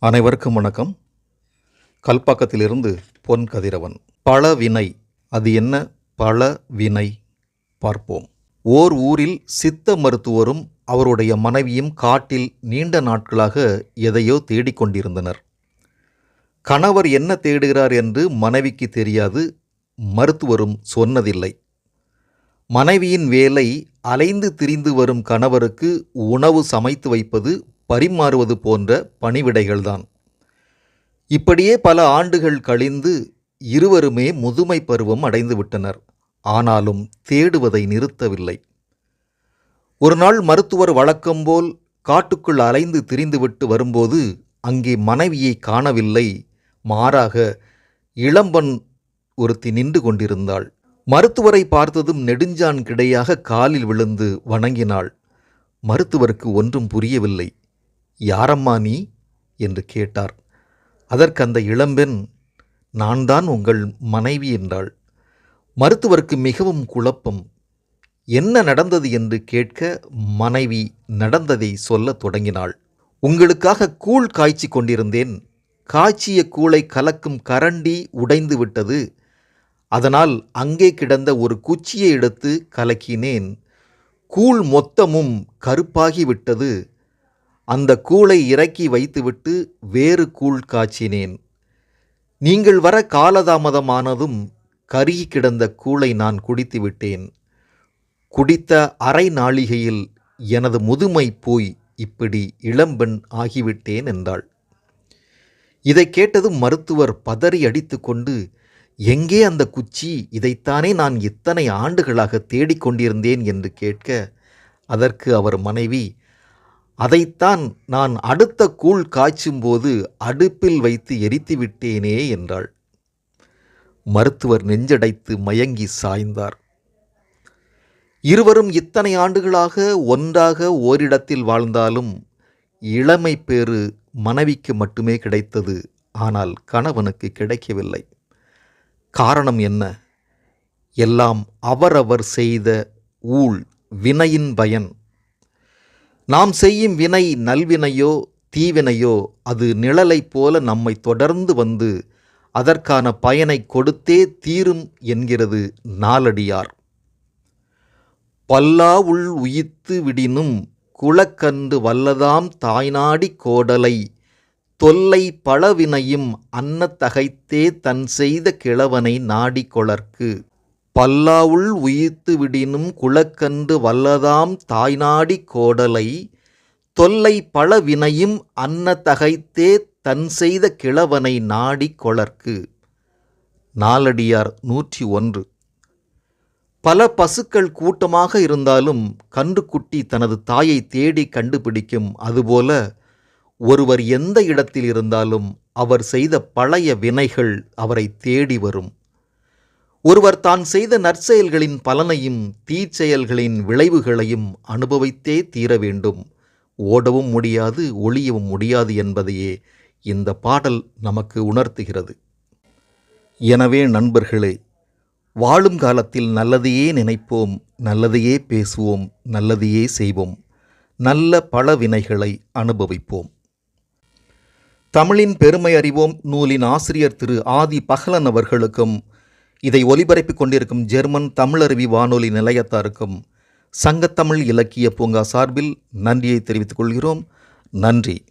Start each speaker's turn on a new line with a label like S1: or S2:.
S1: அனைவருக்கும் வணக்கம். கல்பாக்கத்திலிருந்து பொன் கதிரவன். பல வினை. அது என்ன? பல வினை. பார்ப்போம். ஓர் ஊரில் சித்த மருத்துவரும் அவருடைய மனைவியும் காட்டில் நீண்ட நாட்களாக எதையோ தேடிக்கொண்டிருந்தனர் கணவர் என்ன தேடுகிறார் என்று மனைவிக்கு தெரியாது. மருத்துவரும் சொன்னதில்லை. மனைவியின் வேலை அலைந்து திரிந்து வரும் கணவருக்கு உணவு சமைத்து வைப்பது பரிமாறுவது போன்ற பணிவிடைகள்தான். இப்படியே பல ஆண்டுகள் கழிந்து இருவருமே முதுமை பருவம் அடைந்து விட்டனர். ஆனாலும் தேடுவதை நிறுத்தவில்லை. ஒரு நாள் மருத்துவர் வழக்கம்போல் காட்டுக்குள் அலைந்து திரிந்துவிட்டு வரும்போது அங்கே மனைவியை காணவில்லை. மாறாக இளம்பன் ஒருத்தி நின்று கொண்டிருந்தாள். மருத்துவரை பார்த்ததும் நெடுஞ்சான் கிடையாக காலில் விழுந்து வணங்கினாள். மருத்துவருக்கு ஒன்றும் புரியவில்லை. யாரம்மா நீ? என்று கேட்டார். அதற்கு அந்த இளம்பெண் நான் தான் உங்கள் மனைவி என்றாள். மருத்துவருக்கு மிகவும் குழப்பம். என்ன நடந்தது? என்று கேட்க மனைவி நடந்ததை சொல்லத் தொடங்கினாள். உங்களுக்காக கூழ் காய்ச்சி கொண்டிருந்தேன். காய்ச்சிய கூளை கலக்கும் கரண்டி உடைந்து விட்டது. அதனால் அங்கே கிடந்த ஒரு குச்சியை எடுத்து கலக்கினேன். கூழ் மொத்தமும் கருப்பாகிவிட்டது அந்த கூளை இறக்கி வைத்துவிட்டு வேறு கூழ் காய்ச்சினேன். நீங்கள் வர காலதாமதமானதும் கருகி கிடந்த கூளை நான் குடித்து விட்டேன். குடித்த அரை நாளிகையில் எனது முதுமை போய் இப்படி இளம்பெண் ஆகிவிட்டேன் என்றாள். இதை கேட்டதும் மருத்துவர் பதறி அடித்துக்கொண்டு எங்கே அந்த குச்சி? இதைத்தானே நான் இத்தனை ஆண்டுகளாக தேடிக்கொண்டிருந்தேன் என்று கேட்க அதற்கு அவர் மனைவி அதைத்தான் நான் அடுத்த கூழ் காய்ச்சும்போது அடுப்பில் வைத்து எரித்து விட்டேனே என்றாள். மருத்துவர் நெஞ்சடைத்து மயங்கி சாய்ந்தார். இருவரும் இத்தனை ஆண்டுகளாக ஒன்றாக ஓரிடத்தில் வாழ்ந்தாலும் இளமை பேறு மனைவிக்கு மட்டுமே கிடைத்தது. ஆனால் கணவனுக்கு கிடைக்கவில்லை. காரணம் என்ன? எல்லாம் அவரவர் செய்த ஊழ் வினையின் பயன். நாம் செய்யும் வினை நல்வினையோ தீவினையோ அது நிழலைப் போல நம்மை தொடர்ந்து வந்து அதற்கான பயனை கொடுத்தே தீரும் என்கிறது நாலடியார் பல்லா உள் உயித்து விடினும் குளக்கன்று வல்லதாம் தாய்நாடி கோடலை தொல்லை பழவினையும் அன்னத்தகைத்தே தன் செய்த கிழவனை நாடி கொளர்க்கு. பல்லாவுள் உயிர்த்து விடினும் குளக்கன்று வல்லதாம் தாய்நாடி கோடலை தொல்லை பல வினையும் அன்னத்தகைத்தே தன் செய்த கிழவனை நாடி கொளர்க்கு. நாலடியார் நூற்றி ஒன்று. பல பசுக்கள் கூட்டமாக இருந்தாலும் கன்றுக்குட்டி தனது தாயை தேடி கண்டுபிடிக்கும் அதுபோல ஒருவர் எந்த இடத்தில் இருந்தாலும் அவர் செய்த பழைய வினைகள் அவரை தேடி வரும். ஒருவர் தான் செய்த நற்செயல்களின் பலனையும் தீச்செயல்களின் விளைவுகளையும் அனுபவித்தே தீர வேண்டும். ஓடவும் முடியாது ஒளியவும் முடியாது என்பதையே இந்த பாடல் நமக்கு உணர்த்துகிறது. எனவே நண்பர்களே வாழும் காலத்தில் நல்லதையே நினைப்போம் நல்லதையே பேசுவோம் நல்லதையே செய்வோம் நல்ல பல வினைகளை அனுபவிப்போம். தமிழின் பெருமை அறிவோம் நூலின் ஆசிரியர் திரு ஆதி பகலன் அவர்களுக்கும் இதை ஒலிபரப்பிக் கொண்டிருக்கும் ஜெர்மன் தமிழருவி வானொலி நிலையத்தாருக்கும் சங்கத்தமிழ் இலக்கிய பூங்கா சார்பில் நன்றியை தெரிவித்துக் கொள்கிறோம். நன்றி.